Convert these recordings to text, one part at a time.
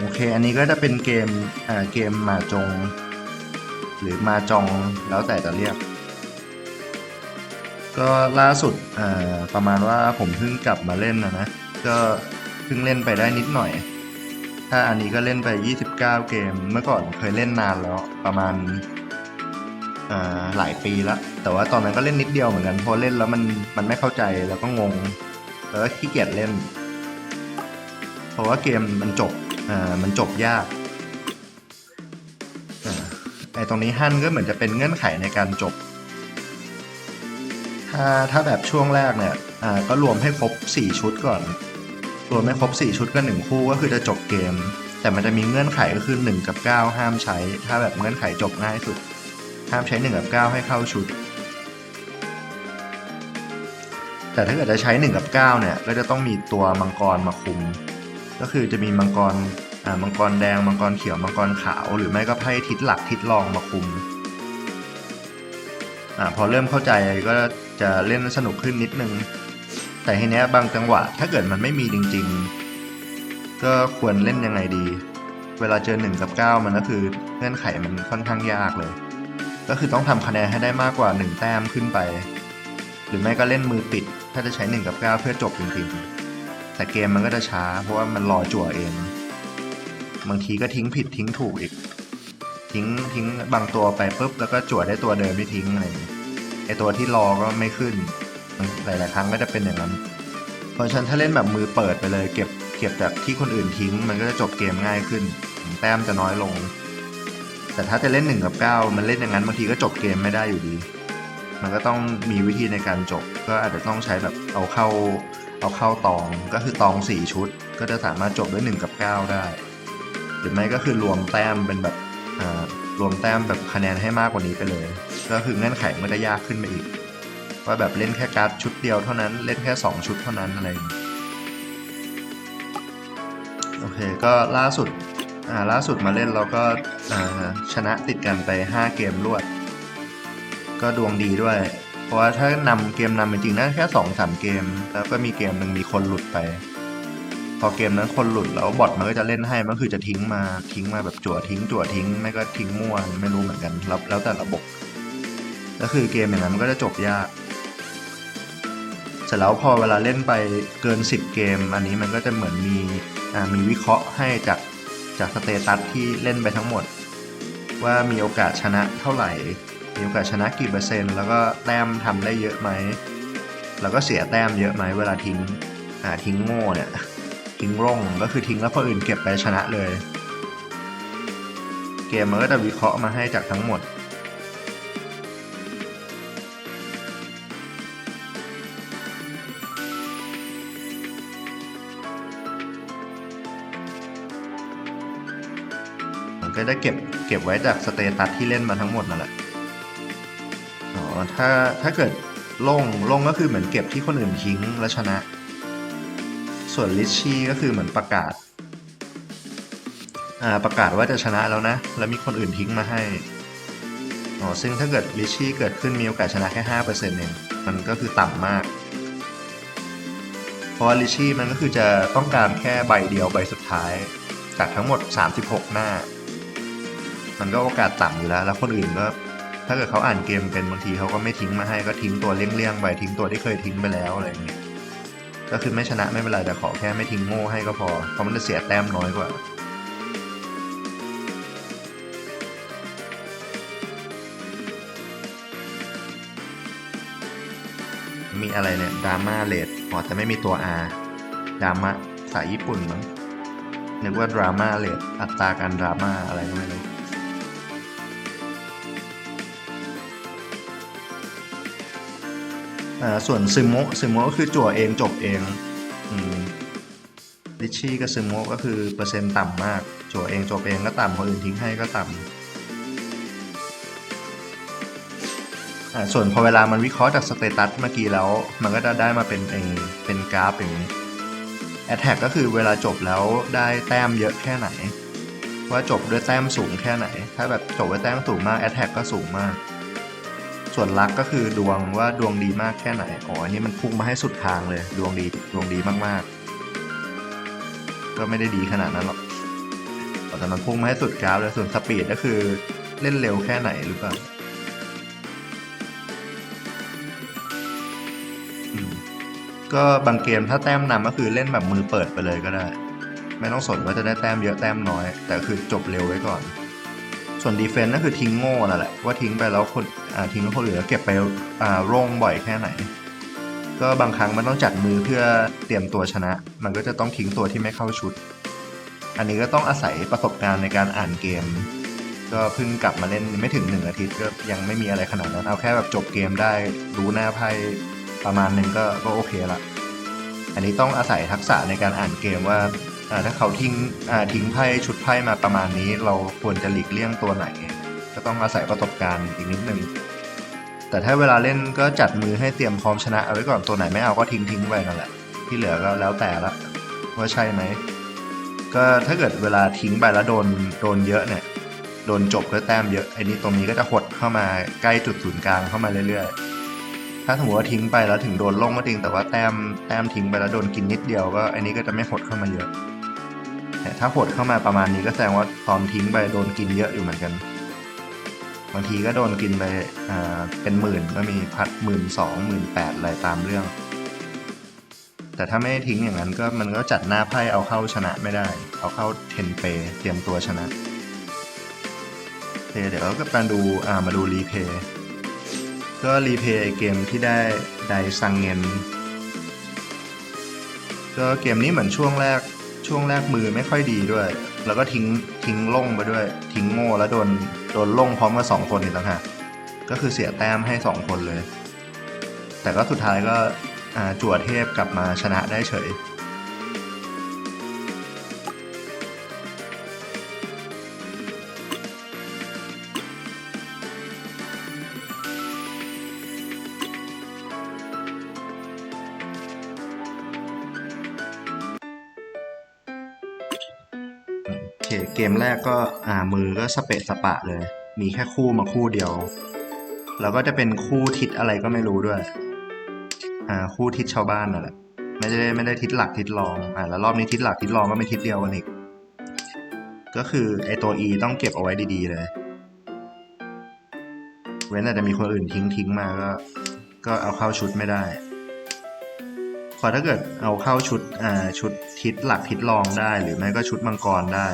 โอเค อันนี้ก็จะเป็นเกมอ่าเกมมาจง หรือมาจองแล้วแต่จะเรียก ก็ล่าสุดอ่าประมาณว่าผมเพิ่งกลับมาเล่นนะนะ ก็เพิ่งเล่นไปได้นิดหน่อย ถ้าอันนี้ก็เล่นไป 29 เกม เมื่อก่อนเคยเล่นนานแล้วประมาณอ่าหลายปีแล้ว แต่ว่าตอนนั้นก็เล่นนิดเดียวเหมือนกันเพราะเล่นแล้วมันมันไม่เข้าใจแล้วก็งง แล้วก็ขี้เกียจเล่น เพราะว่าเกมมันจบ อ่ามันจบยากอ่าไอตรงนี้ฮั่นก็เหมือนจะเป็นเงื่อนไขในการจบ ถ้าถ้าแบบช่วงแรกเนี่ยอ่าก็รวมให้ครบ 4 ชุดก่อน รวมให้ครบ 4 ชุดก็1คู่ก็คือจะจบเกม แต่มันจะมีเงื่อนไขก็คือ 1 กับ 9 ห้ามใช้ ถ้าแบบเงื่อนไขจบง่ายสุด ห้ามใช้ 1 กับ 9 ให้เข้าชุดแต่ถ้าเกิดจะใช้ 1 กับ 9 เนี่ย ก็จะต้องมีตัวมังกรมาคุม ก็คือจะมีมังกรอ่ามังกรแดง มังกรเขียว มังกรขาว หรือไม่ก็ไพ่ทิศหลักทิศรองมาคุมอ่าพอเริ่มเข้าใจก็จะเล่นสนุกขึ้นนิดนึง แต่ทีเนี้ยบางจังหวะถ้าเกิดมันไม่มีจริง ๆ ก็ควรเล่นยังไงดี เวลาเจอ1กับ 9 มันก็คือเงื่อนไขมันค่อนข้างยากเลย ก็คือต้องทำคะแนนให้ได้มากกว่า 1 แต้มขึ้นไป หรือไม่ก็เล่นมือปิด ถ้าจะใช้1กับ 9 เพื่อจบจริงๆ แต่เกมมันก็จะช้า เพราะว่ามันรอจั่วเอง บางทีก็ทิ้งผิดทิ้งถูกอีก ทิ้งทิ้งบางตัวไปปุ๊บแล้วก็จั่วได้ตัวเดิมไม่ทิ้งอะไรไอตัวที่รอก็ไม่ขึ้น หลาย ๆ ครั้งก็จะเป็นอย่างนั้น เพราะฉะนั้นถ้าเล่นแบบมือเปิดไปเลย เก็บเก็บจากที่คนอื่นทิ้ง มันก็จะจบเกมง่ายขึ้น แต้มจะน้อยลง แต่ถ้าจะเล่นหนึ่งกับเก้ามันเล่นอย่างนั้นบางทีก็จบเกมไม่ได้อยู่ดี มันก็ต้องมีวิธีในการจบ ก็อาจจะต้องใช้แบบเอาเข้า เอาเข้าตองก็คือตองสี่ชุด ก็จะสามารถจบด้วยหนึ่งกับเก้าได้ หรือไม่ก็คือรวมแต้มเป็นแบบรวมแต้มแบบคะแนนให้มากกว่านี้ไปเลย ก็คือเงื่อนไขมันจะยากขึ้นไปอีก ว่าแบบเล่นแค่การ์ดชุดเดียวเท่านั้นเล่นแค่ 2 ชุดเท่านั้นอะไรโอเคก็ล่าสุดล่าสุดมาเล่นเราก็ชนะติดกันไป 5 เกมรวด ก็ดวงดีด้วย เพราะว่าถ้านำเกมนำจริงๆน่าแค่2-3เกม แล้วก็มีเกมหนึ่งมีคนหลุดไป พอเกมนั้นคนหลุดแล้วบอทมันก็จะเล่นให้มันคือจะทิ้งมาทิ้งมาแบบจั่วทิ้งจั่วทิ้งไม่ก็ทิ้งมั่วไม่รู้เหมือนกันแล้วแล้วแต่ระบบก็คือเกมอย่างนั้นมันก็จะจบยากเสร็จแล้วพอเวลาเล่นไปเกิน 10 เกม อันนี้มันก็จะเหมือนมีมีวิเคราะห์ให้จากจากสเตตัสที่เล่นไปทั้งหมด ว่ามีโอกาสชนะเท่าไหร่ มีโอกาสชนะกี่เปอร์เซ็นต์ แล้วก็แต้มทำได้เยอะไหม แล้วก็เสียแต้มเยอะไหมเวลาทิ้งอ่าทิ้งโง่เนี่ย ทิ้งร่องก็คือทิ้งแล้วคนอื่นเก็บไปชนะเลย เกมมันก็จะวิเคราะห์มาให้จากทั้งหมดมันก็จะเก็บเก็บไว้จากสเตตัสที่เล่นมาทั้งหมดนั่นแหละ ถ้าถ้าเกิดลงลงก็คือเหมือนเก็บที่คนอื่นทิ้งแล้วชนะ ส่วนลิชชี่ก็คือเหมือนประกาศาประกาศว่าจะชนะแล้วนะ แล้วมีคนอื่นทิ้งมาให้อ๋อซึ่งถ้าเกิดลิชชี่เกิดขึ้นมีโอกาสชนะแค่ห้าเปอร์เซ็นต์เองมันก็คือต่ำมาก เพราะลิชชี่มันก็คือจะต้องการแค่ใบเดียวใบสุดท้าย จากทั้งหมด 36 หน้า มันก็โอกาสต่ำอยู่แล้ว แล้วคนอื่นก็ ถ้าเกิดเขาอ่านเกมเป็นบางทีเขาก็ไม่ทิ้งมาให้ก็ทิ้งตัวเลี่ยงๆไปทิ้งตัวที่เคยทิ้งไปแล้วอะไรอย่างเงี้ยก็คือไม่ชนะไม่เป็นไรแต่ขอแค่ไม่ทิ้งโง่ให้ก็พอเพราะมันจะเสียแต้มน้อยกว่ามีอะไรเนี่ยดราม่าเลดอ๋อแต่ไม่มีตัว R ดราม่าสายญี่ปุ่นมั้งนึกว่าดราม่าเลดอัตราการดราม่าอะไรก็ไม่รู้ อ่าส่วนซึมโมซึมโมก็คือจั่วเองจบเองอืมลิชชี่กับซึมโมก็คือเปอร์เซ็นต์ต่ำมาก จั่วเองจบเองก็ต่ำคนอื่นทิ้งให้ก็ต่ำอ่าส่วนพอเวลามันวิเคราะห์จากสเตตัสเมื่อกี้แล้ว มันก็จะได้มาเป็นเองเป็นกราฟอย่างนี้ Attack ก็คือเวลาจบแล้วได้แต้มเยอะแค่ไหน ว่าจบด้วยแต้มสูงแค่ไหน ถ้าแบบจบด้วยแต้มสูงมาก Attack ก็สูงมาก ส่วนลักก็คือดวงว่าดวงดีมากแค่ไหนอ๋ออันนี้มันพุ่งมาให้สุดทางเลย ดวงดีดวงดีมากๆ ก็ไม่ได้ดีขนาดนั้นหรอกแต่มันพุ่งมาให้สุดกราฟเลยส่วนสปีดก็คือเล่นเร็วแค่ไหนหรือเปล่าก็บางเกมถ้าแต้มนำก็คือเล่นแบบมือเปิดไปเลยก็ได้ ไม่ต้องสนว่าจะได้แต้มเยอะแต้มน้อย แต่คือจบเร็วไว้ก่อน ส่วนดีเฟนต์ก็คือทิ้งโง่นั่นแหละว่าทิ้งไปแล้วคนทิ้งคนเหลือเก็บไปอ่าโร่งบ่อยแค่ไหน ก็บางครั้งมันต้องจัดมือเพื่อเตรียมตัวชนะ มันก็จะต้องทิ้งตัวที่ไม่เข้าชุด อันนี้ก็ต้องอาศัยประสบการณ์ในการอ่านเกม ก็เพิ่งกลับมาเล่นไม่ถึงหนึ่งอาทิตย์ก็ยังไม่มีอะไรขนาดนั้นเอาแค่แบบจบเกมได้รู้หน้าไพ่ประมาณหนึงก็ก็โอเคละอันนี้ต้องอาศัยทักษะในการอ่านเกมว่า ถ้าเขาทิ้งทิ้งไพ่ชุดไพ่มาประมาณนี้ เราควรจะหลีกเลี่ยงตัวไหน ก็ต้องอาศัยประสบการณ์อีกนิดนึงแต่ถ้าเวลาเล่นก็จัดมือให้เตรียมพร้อมชนะเอาไว้ก่อนตัวไหนไม่เอาก็ทิ้งทิ้งไปนั่นแหละที่เหลือก็แล้วแต่ละว่าใช่ไหมก็ถ้าเกิดเวลาทิ้งไปแล้วโดนโดนเยอะเนี่ยโดนจบด้วยแต้มเยอะไอ้นี่ตรงนี้ก็จะหดเข้ามาใกล้จุดศูนย์กลางเข้ามาเรื่อยๆ ถ้าสมมติว่าทิ้งไปแล้วถึงโดนล่งก็จริงแต่ว่าแต้มแต้มทิ้งไปแล้วโดนกินนิดเดียวก็ไอ้นี้ก็จะไม่หดเข้ามาเยอะ ถ้าหดเข้ามาประมาณนี้ก็แสดงว่าตอนทิ้งไปโดนกินเยอะอยู่เหมือนกัน บางทีก็โดนกินไปเป็นหมื่นก็มีพัดหมื่นสองหมื่นแปดอะไรตามเรื่อง แต่ถ้าไม่ทิ้งอย่างนั้นก็มันก็จัดหน้าไพ่เอาเข้าชนะไม่ได้ เอาเข้าเทนเปเตรียมตัวชนะเเดี๋ยวก็มาดูอ่ามาดูรีเพย์ก็รีเพย์เกมที่ได้ไดซังเงินก็เกมนี้เหมือนช่วงแรก ช่วงแรกมือไม่ค่อยดีด้วย แล้วก็ทิ้งทิ้งล่งไปด้วย ทิ้งโง่แล้วโดนโดนล่งพร้อมกับสองคนอีกต่างหากก็คือเสียแต้มให้สองคนเลย แต่ก็สุดท้ายก็จั่วเทพกลับมาชนะได้เฉย เกมแรกก็อ่ามือก็สเปะสปะเลย มีแค่คู่มาคู่เดียว แล้วก็จะเป็นคู่ทิศอะไรก็ไม่รู้ด้วย อ่าคู่ทิศชาวบ้านนั่นแหละไม่ได้ไม่ได้ทิศหลักทิศรองอ่าแล้วรอบนี้ทิศหลักทิศรองก็ไม่ทิศเดียวกันอีกก็คือไอตัว E ต้องเก็บเอาไว้ดีๆเลย เว้นแต่จะมีคนอื่นทิ้งทิ้งมาก็ ก็เอาเข้าชุดไม่ได้พอถ้าเกิดเอาเข้าชุดอ่าชุดทิศหลักทิศรองได้ หรือไม่ก็ชุดมังกรได้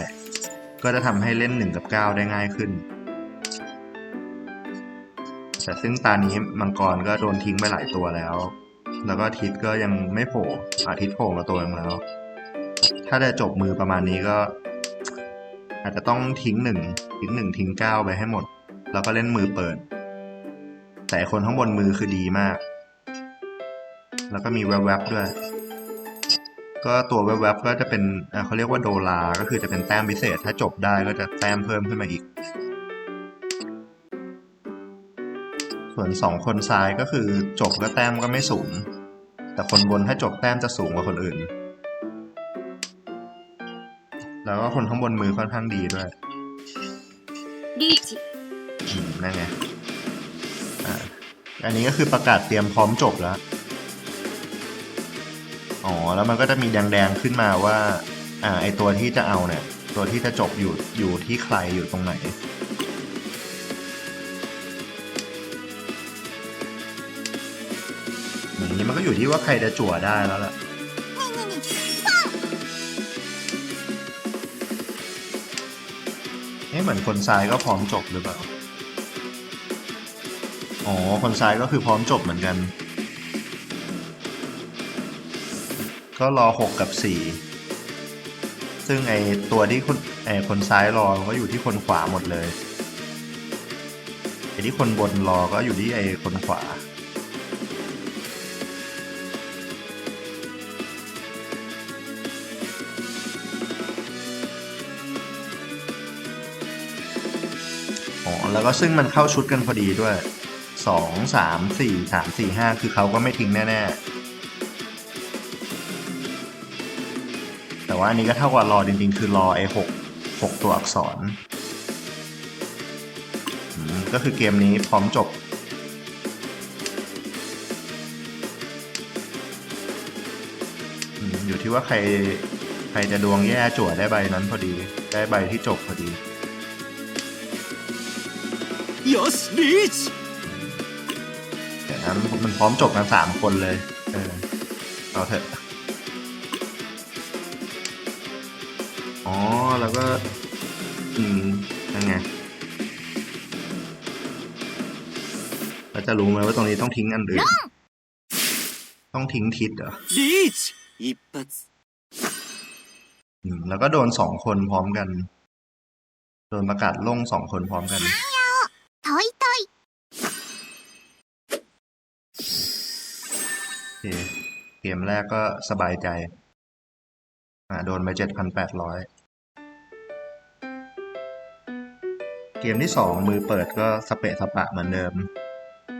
ก็จะทำให้เล่นหนึ่งกับเก้าได้ง่ายขึ้น แต่ซึ่งตานี้มังกรก็โดนทิ้งไปหลายตัวแล้ว แล้วก็ทิศก็ยังไม่โผล่อาทิตย์โผล่มาตัวนึงแล้ว ถ้าจะจบมือประมาณนี้ก็ อาจจะต้องทิ้งหนึ่งทิ้งหนึ่งทิ้งเก้าไปให้หมด แล้วก็เล่นมือเปิด แต่คนข้างบนมือคือดีมาก แล้วก็มีแวบๆด้วย ก็ตัวแวบๆก็จะเป็นอ่าเขาเรียกว่าโดลาก็คือจะเป็นแต้มพิเศษ ถ้าจบได้ก็จะแต้มเพิ่มขึ้นมาอีก ส่วนสองคนซ้ายก็คือจบก็แต้มก็ไม่สูง แต่คนบนถ้าจบแต้มจะสูงกว่าคนอื่น แล้วก็คนข้างบนมือค่อนข้างดีด้วยリーチอืมนั่นไงอ่าอันนี้ก็คือประกาศเตรียมพร้อมจบแล้ว อ๋อ แล้วมันก็จะมีแดงๆขึ้นมาว่า อ่า ไอตัวที่จะเอาเนี่ย ตัวที่จะจบอยู่ อยู่ที่ใครอยู่ตรงไหน อย่างนี้มันก็อยู่ที่ว่าใครจะจั่วได้แล้วล่ะเอ๊ะเหมือนคนซ้ายก็พร้อมจบหรือเปล่า อ๋อ คนซ้ายก็คือพร้อมจบเหมือนกัน ก็รอหกกับสี่ซึ่งไอตัวที่คนไอคนซ้ายรอก็อยู่ที่คนขวาหมดเลยไอที่คนบนรอก็อยู่ที่ไอคนขวาอ๋อแล้วก็ซึ่งมันเข้าชุดกันพอดีด้วยสองสามสี่สามสี่ห้าคือเขาก็ไม่ทิ้งแน่ ๆ แต่ว่าอันนี้ก็เท่ากับรอจริงๆ คือรอไอ้หกหกตัวอักษร ก็คือเกมนี้พร้อมจบ อยู่ที่ว่าใครใครจะดวงแย่จั่วได้ใบนั้นพอดี ได้ใบที่จบพอดียสลิชแต่นั้นมันพร้อมจบกันสามคนเลย เออเอาเถอะ เราก็อืมยังไงเราจะรู้ไหมว่าตรงนี้ต้องทิ้งอันอื่นต้องทิ้งทิศเหรออืมแล้วก็โดนสองคนพร้อมกัน โดนประกาศลงสองคนพร้อมกัน ถอยถอยโเคเกมแรกก็สบายใจ อ่า โดนไปเจ็ดพันแปดร้อย เกมที่สองมือเปิดก็สเปะสปะเหมือนเดิม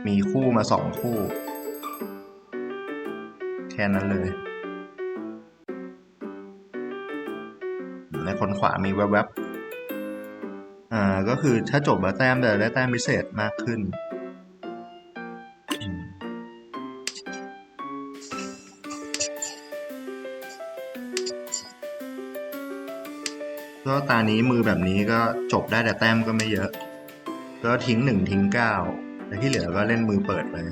มีคู่มาสองคู่ แค่นั้นเลยในคนขวามีแวบๆอ่าก็คือถ้าจบมาแต้มจะได้แต้มพิเศษมากขึ้น ก็ตานี้มือแบบนี้ก็จบได้แต่แต้มก็ไม่เยอะ ก็ทิ้งหนึ่งทิ้งเก้าแต่ที่เหลือก็เล่นมือเปิดเลย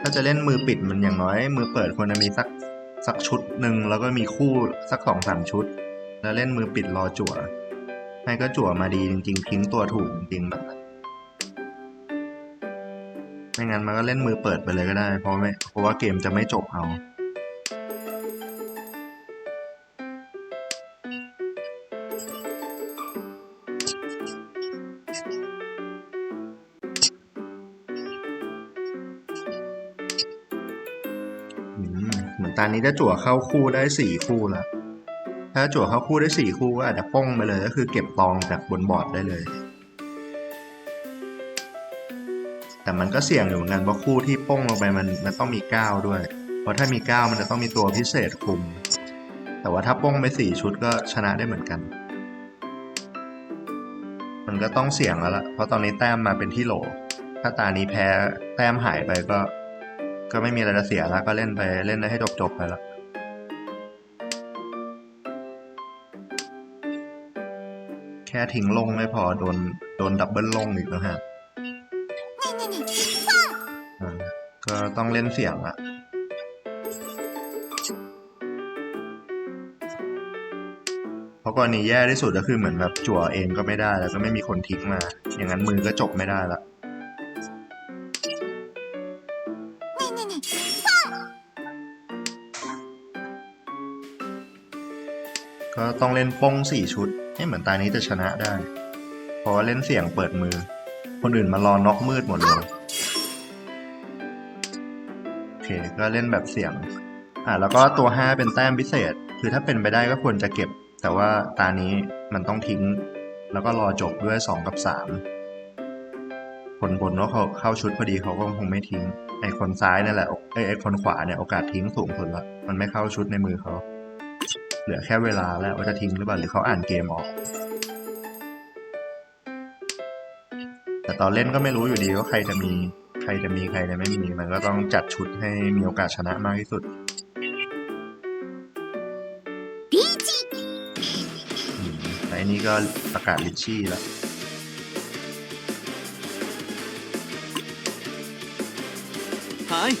ถ้าจะเล่นมือปิดมันอย่างน้อย มือเปิดควรจะมีสักสักชุดหนึ่งแล้วก็มีคู่สักสองสามชุด แล้วเล่นมือปิดรอจั่วให้ก็จั่วมาดีจริงๆทิ้งตัวถูกจริงๆแบบนั้นไม่งั้นมันก็เล่นมือเปิดไปเลยก็ได้ เพราะไม่เพราะว่าเกมจะไม่จบเอา ตอนนี้จะจั่วเข้าคู่ได้สี่คู่ละถ้าจั่วเข้าคู่ได้สี่คู่ก็อาจจะป้องไปเลยก็คือเก็บตองจากบนบอร์ดได้เลย แต่มันก็เสี่ยงอยู่เหมือนกันเพราะคู่ที่ป้องลงไปมันมันต้องมีเก้าด้วย เพราะถ้ามีเก้ามันจะต้องมีตัวพิเศษคุม แต่ว่าถ้าป้องไปสี่ชุดก็ชนะได้เหมือนกัน มันก็ต้องเสี่ยงแล้วล่ะเพราะตอนนี้แต้มมาเป็นที่โหลถ้าตานี้แพ้แต้มหายไปก็ ก็ไม่มีอะไรจะเสียแล้วก็เล่นไปเล่นได้ให้จบๆไปและแค่ทิ้งลงไม่พอโดนโดนดับเบิลลงอีกนะฮะก็ต้องเล่นเสียงละเพราะกรณีแย่ที่สุดก็คือเหมือนแบบจั่วเองก็ไม่ได้แล้วก็ไม่มีคนทิ้งมา อย่างนั้นมือก็จบไม่ได้ละ ก็ต้องเล่นป้องสี่ชุดให้เหมือนตานี้จะชนะได้ เพราะว่าเล่นเสี่ยงเปิดมือ คนอื่นมารอน็อกมืดหมดเลยโอเคก็เล่นแบบเสี่ยง อ่าแล้วก็ตัวห้าเป็นแต้มพิเศษ คือถ้าเป็นไปได้ก็ควรจะเก็บ แต่ว่าตานี้มันต้องทิ้ง แล้วก็รอจบด้วยสองกับสามคนบนว่าเขาเข้าชุดพอดีเขาก็คงไม่ทิ้งไอ้คนซ้ายนั่นแหละไอไอ้คนขวาเนี่ยโอกาสทิ้งสูงสุดละมันไม่เข้าชุดในมือเขา เหลือแค่เวลาแล้วว่าจะทิ้งหรือเปล่าหรือเขาอ่านเกมออก แต่ตอนเล่นก็ไม่รู้อยู่ดีว่าใครจะมีใครจะมีใครจะไม่มีมันก็ต้องจัดชุดให้มีโอกาสชนะมากที่สุดแต่อันนี้ก็ประกาศลิชี่แล้วはい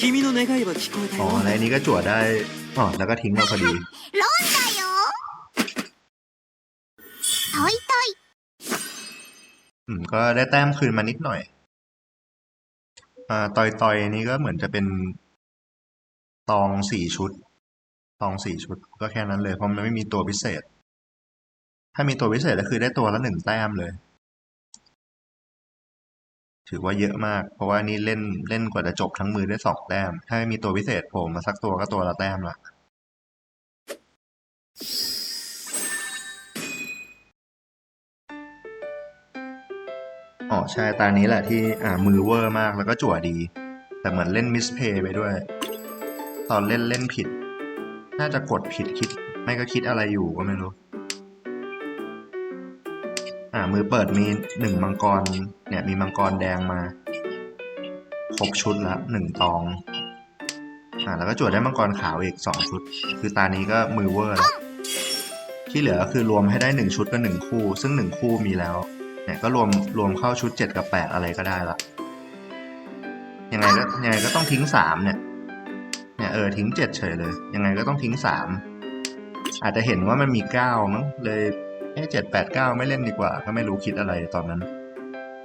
君の願いは聞こえた อ๋อ よ แล้วอันนี้ก็จั่วได้ อ๋อ แล้วก็ทิ้งมาพอดี ロンだよトイトイ อืม ก็ได้แต้มคืนมานิดหน่อย อ่า ตอยตอยๆนี้ก็เหมือนจะเป็นตองสี่ชุด ตองสี่ชุด ก็แค่นั้นเลย เพราะมันไม่มีตัวพิเศษ ถ้ามีตัวพิเศษก็คือได้ตัวละหนึ่งแต้มเลย ถือว่าเยอะมาก เพราะว่านี่เล่นเล่นกว่าจะจบทั้งมือได้สองแต้ม ถ้ามีตัวพิเศษโผล่มาสักตัวก็ตัวละแต้มละอ๋อใช่ตานี้แหละที่อ่ามือเวอร์มากแล้วก็จั่วดี แต่เหมือนเล่นมิสเพย์ไปด้วย ตอนเล่นเล่นผิด น่าจะกดผิดคิด ไม่ก็คิดอะไรอยู่ก็ไม่รู้ามือเปิดมีหนึ่งมังกรเนี่ยมีมังกรแดงมาครบชุดละหนึ่งตองอ่าแล้วก็จั่วได้มังกรขาวอีกสองชุด คือตานี้ก็มือเวอร์ที่เหลือก็คือรวมให้ได้หนึ่งชุดกับหนึ่งคู่ ซึ่งหนึ่งคู่มีแล้วเนี่ยก็รวมรวมเข้าชุดเจ็ดกับแปดอะไรก็ได้ละยังไงก็ยังไงก็ต้องทิ้งสามเนี่ยเนี่ยเออทิ้งเจ็ดเฉยเลย ยังไงก็ต้องทิ้งสามอาจจะเห็นว่ามันมีเก้ามั้งเลย เอ้เจ็ดแปดเก้าไม่เล่นดีกว่า ก็ไม่รู้คิดอะไรตอนนั้น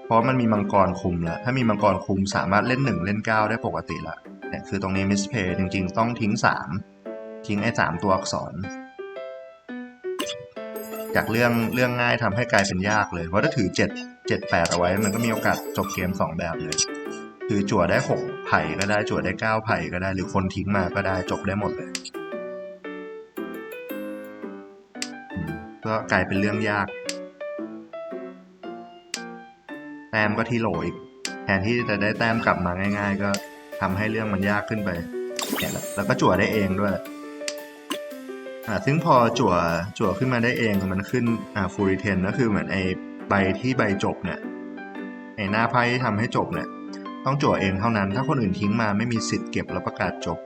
เพราะมันมีมังกรคุมแล้วถ้ามีมังกรคุมสามารถเล่นหนึ่งเล่นเก้าได้ปกติละเนี่ยคือตรงนี้มิสเพย์จริงๆ ต้องทิ้งสามทิ้งไอ้สามตัวอักษร จากเรื่องเรื่องง่ายทำให้กลายเป็นยากเลยเพราะถ้าถือเจ็ดเจ็ดแปดเอาไว้มันก็มีโอกาสจบเกมสองแบบเลยคือจั่วได้หกไผ่ก็ได้จั่วได้เก้าไผ่ก็ได้หรือคนทิ้งมาก็ได้จบได้หมดเลย ก็กลายเป็นเรื่องยาก แต้มก็ที่โหลอีก แทนที่จะได้แต้มกลับมาง่าย ๆ ก็ทำให้เรื่องมันยากขึ้นไปเนี่ยแล้วก็จั่วได้เองด้วยอ่าซึ่งพอจั่วจั่วขึ้นมาได้เองมันขึ้นอ่าฟูริเทนก็คือเหมือนไอ้ใบที่ใบจบเนี่ยไอ้หน้าไพ่ที่ทำให้จบเนี่ยต้องจั่วเองเท่านั้น ถ้าคนอื่นทิ้งมาไม่มีสิทธิ์เก็บแล้วประกาศจบ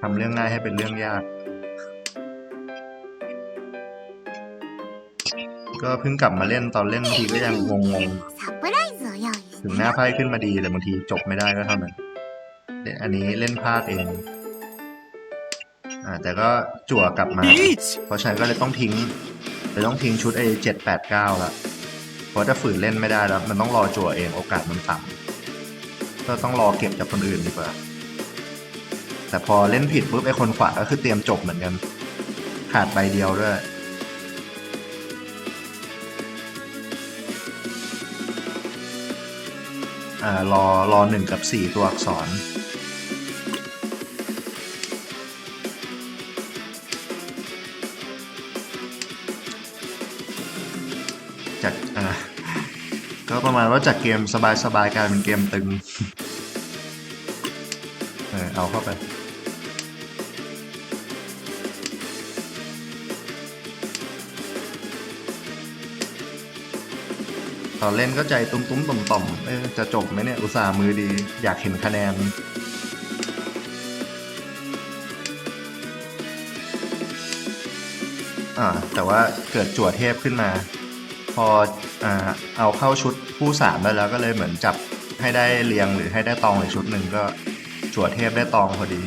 ทำเรื่องง่ายให้เป็นเรื่องยาก ก็เพิ่งกลับมาเล่นตอนเล่นบางทีก็ยังงงๆถึงหน้าไพ่ขึ้นมาดีแต่บางทีจบไม่ได้ก็เท่านั้นเอันนี้เล่นพลาดเองอ่าแต่ก็จั่วกลับมา เพราะฉันก็เลยต้องทิ้งเลยต้องทิ้งชุดไอ้เจ็ดแปดเก้าละเพราะถ้าฝืนเล่นไม่ได้แล้ว มันต้องรอจั่วเองโอกาสมันต่ำก็ต้องรอเก็บจากคนอื่นดีกว่า แต่พอเล่นผิดปุ๊บไอ้คนขวาก็คือเตรียมจบเหมือนกันขาดใบเดียวด้วย รอรอหนึ่งกับสี่ตัวอักษร จากอ่าก็ประมาณว่าจากเกมสบายๆกลายเป็นเกมตึง เออเอาเข้าไป ตอนเล่นก็ใจตุ้มๆต่อมๆเออจะจบไหมเนี่ย อุตส่าห์มือดี อยากเห็นคะแนน อ่า แต่ว่าเกิดจั่วเทพขึ้นมา พออ่าเอาเข้าชุดคู่สามได้แล้วก็เลยเหมือนจับให้ได้เรียงหรือให้ได้ตองอีกชุดหนึ่งก็จั่วเทพได้ตองพอดี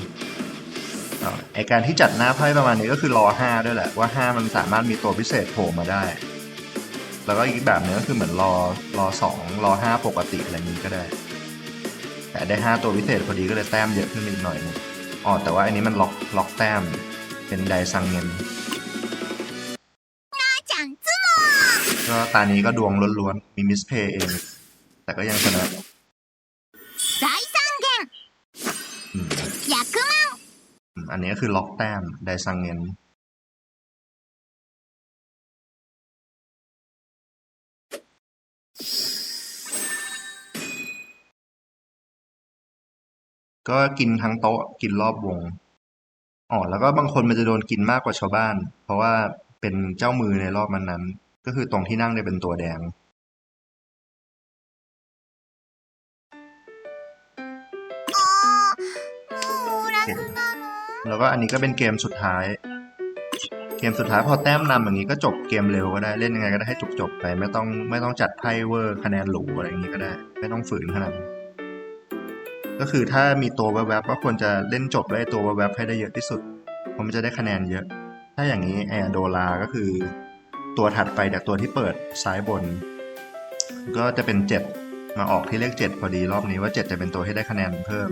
อาไอการที่จัดหน้าไพ่ประมาณนี้ก็คือรอห้าด้วยแหละว่าห้ามันสามารถมีตัวพิเศษโผล่มาได้ แล้วก็อีกแบบนึงก็คือเหมือนรอรอสองรอห้าปกติอะไรนี้ก็ได้ แต่ได้ห้าตัวพิเศษพอดีก็เลยแต้มเยอะขึ้นอีกหน่อยนึงอ๋อแต่ว่าอันนี้มันล็อกล็อกแต้มเป็นไดซังเงินก็ตานี้ก็ดวงล้วนๆมีมิสเพย์เอง แต่ก็ยังชนะไดซังเงินยักษ์ม้าอันนี้ก็คือล็อกแต้มไดซังเงิน ก็กินทั้งโต๊ะ กินรอบวง อ๋อ แล้วก็บางคนมันจะโดนกินมากกว่าชาวบ้าน เพราะว่าเป็นเจ้ามือในรอบมันนั้น ก็คือตรงที่นั่งเนี่ยเป็นตัวแดง แล้วก็อันนี้ก็เป็นเกมสุดท้าย เกมสุดท้ายพอแต้มนำอย่างนี้ก็จบเกมเร็วก็ได้ เล่นยังไงก็ได้ให้จบจบไป ไม่ต้องไม่ต้องจัดไพ่เวอร์คะแนนหรูอะไรอย่างนี้ก็ได้ ไม่ต้องฝืนขนาดนั้น ก็คือถ้ามีตัวแวบๆก็ควรจะเล่นจบด้วยตัวแวบๆให้ได้เยอะที่สุดเพราะมันจะได้คะแนนเยอะ ถ้าอย่างนี้แอร์โดลาก็คือ ตัวถัดไปจากตัวที่เปิดซ้ายบน ก็จะเป็นเจ็ดมาออกที่เลขเจ็ดพอดีรอบนี้ว่าเจ็ดจะเป็นตัวที่ได้คะแนนเพิ่ม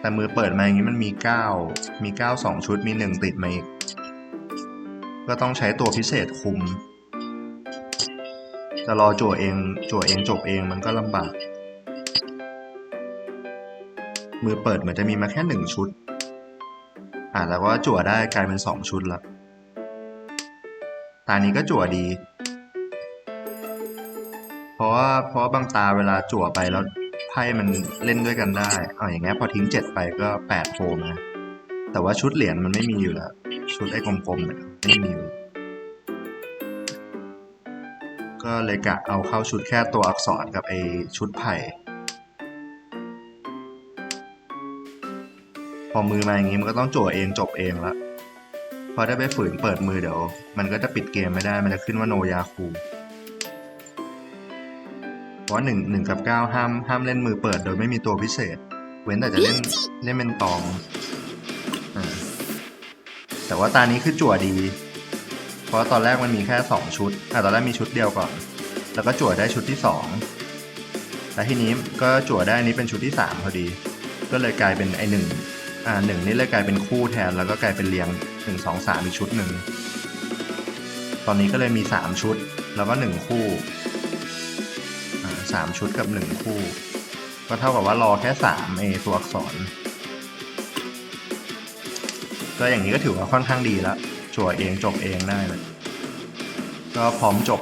แต่มือเปิดมาอย่างนี้มันมีเก้ามีเก้าสองชุดมีหนึ่งติดมาอีก ก็ต้องใช้ตัวพิเศษคุม จะรอจั่วเองจั่วเองจบเองมันก็ลำบาก มือเปิดเหมือนจะมีมาแค่หนึ่งชุด อ่าแล้วก็จั่วได้กลายเป็นสองชุดละตานี้ก็จั่วดี เพราะว่าเพราะบางตาเวลาจั่วไปแล้วไพ่มันเล่นด้วยกันได้เอาอย่างเงี้ยพอทิ้งเจ็ดไปก็แปดโผล่มาแต่ว่าชุดเหรียญมันไม่มีอยู่แล้วชุดไอ้กลมๆเนี่ยไม่มีอยู่ก็เลยกะเอาเข้าชุดแค่ตัวอักษรกับไอ้ชุดไผ่ อมือมาอย่างนี้มันก็ต้องจั่วเองจบเองละพอได้ไปฝืนเปิดมือเดี๋ยว มันก็จะปิดเกมไม่ได้ มันจะขึ้นว่าโนยาคูเพราะว่าหนึ่งหนึ่งกับเก้าห้ามห้ามเล่นมือเปิดโดยไม่มีตัวพิเศษ เว้นแต่จะเล่นเล่นเป็นตองอ่าแต่ว่าตานี้คือจั่วดี เพราะตอนแรกมันมีแค่สองชุดอะตอนแรกมีชุดเดียวก่อน แล้วก็จั่วได้ชุดที่สองแล้วทีนี้ก็จั่วได้อันนี้เป็นชุดที่สามพอดี ก็เลยกลายเป็นไอหนึ่ง อ่าหนึ่งนี่เลยกลายเป็นคู่แทน แล้วก็กลายเป็นเรียงหนึ่งสองสามอีกชุดหนึ่ง ตอนนี้ก็เลยมีสามชุด แล้วก็หนึ่งคู่อ่าสามชุดกับหนึ่งคู่ ก็เท่ากับว่ารอแค่สามเอตัวอักษร ก็อย่างนี้ก็ถือว่าค่อนข้างดีแล้วจั่วเองจบเองได้เลย ก็พร้อมจบ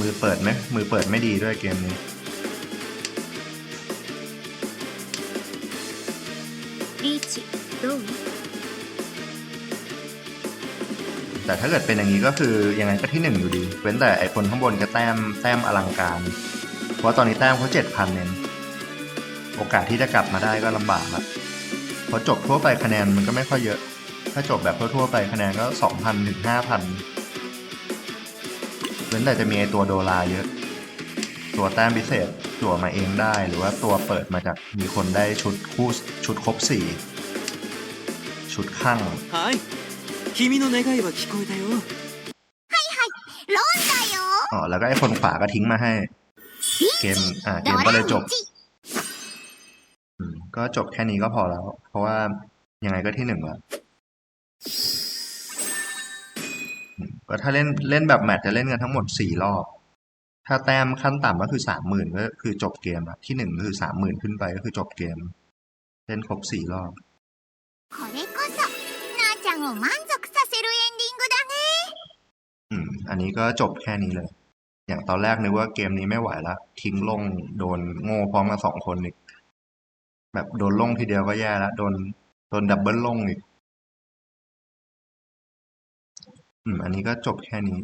มือเปิดไหมมือเปิดไม่ดีด้วยเกมนี้ リーチどう แต่ถ้าเกิดเป็นอย่างนี้ก็คือยังไงก็ที่หนึ่งอยู่ดี เว้นแต่ไอคนข้างบนจะแต้มแต้มอลังการ เพราะว่าตอนนี้แต้มเขาเจ็ดพันเองโอกาสที่จะกลับมาได้ก็ลำบากละเพราะจบทั่วไปคะแนนมันก็ไม่ค่อยเยอะ ถ้าจบแบบทั่วๆไปคะแนนก็สองพันถึงห้าพันเว้นแต่จะมีไอตัวโดลาเยอะ ตัวแต้มพิเศษ จั่วมาเองได้ หรือว่าตัวเปิดมาจากมีคนได้ชุดคู่ชุดครบสี่ชุดข้างอ๋อแล้วก็ไอ้คนขวาก็ทิ้งมาให้ เกมอ่าเกมก็เลยจบก็จบแค่นี้ก็พอแล้ว เพราะว่ายังไงก็ที่หนึ่งแล้ก็ถ้าเล่นเล่นแบบแมตช์จะเล่นกันทั้งหมดสี่รอบ ถ้าแต้มขั้นต่ำก็คือสามหมื่นก็คือจบเกมอะที่หนึ่งคือสามหมื่นขึ้นไปก็คือจบเกมเล่นครบสี่รอบอืมอันนี้ก็จบแค่นี้เลย อย่างตอนแรกนึกว่าเกมนี้ไม่ไหวละทิ้งลงโดนโง่พร้อมกันสองคนอีก แบบโดนลงทีเดียวก็แย่แล้วโดนโดนดับเบิลลงอีก อืม อันนี้ก็จบแค่นี้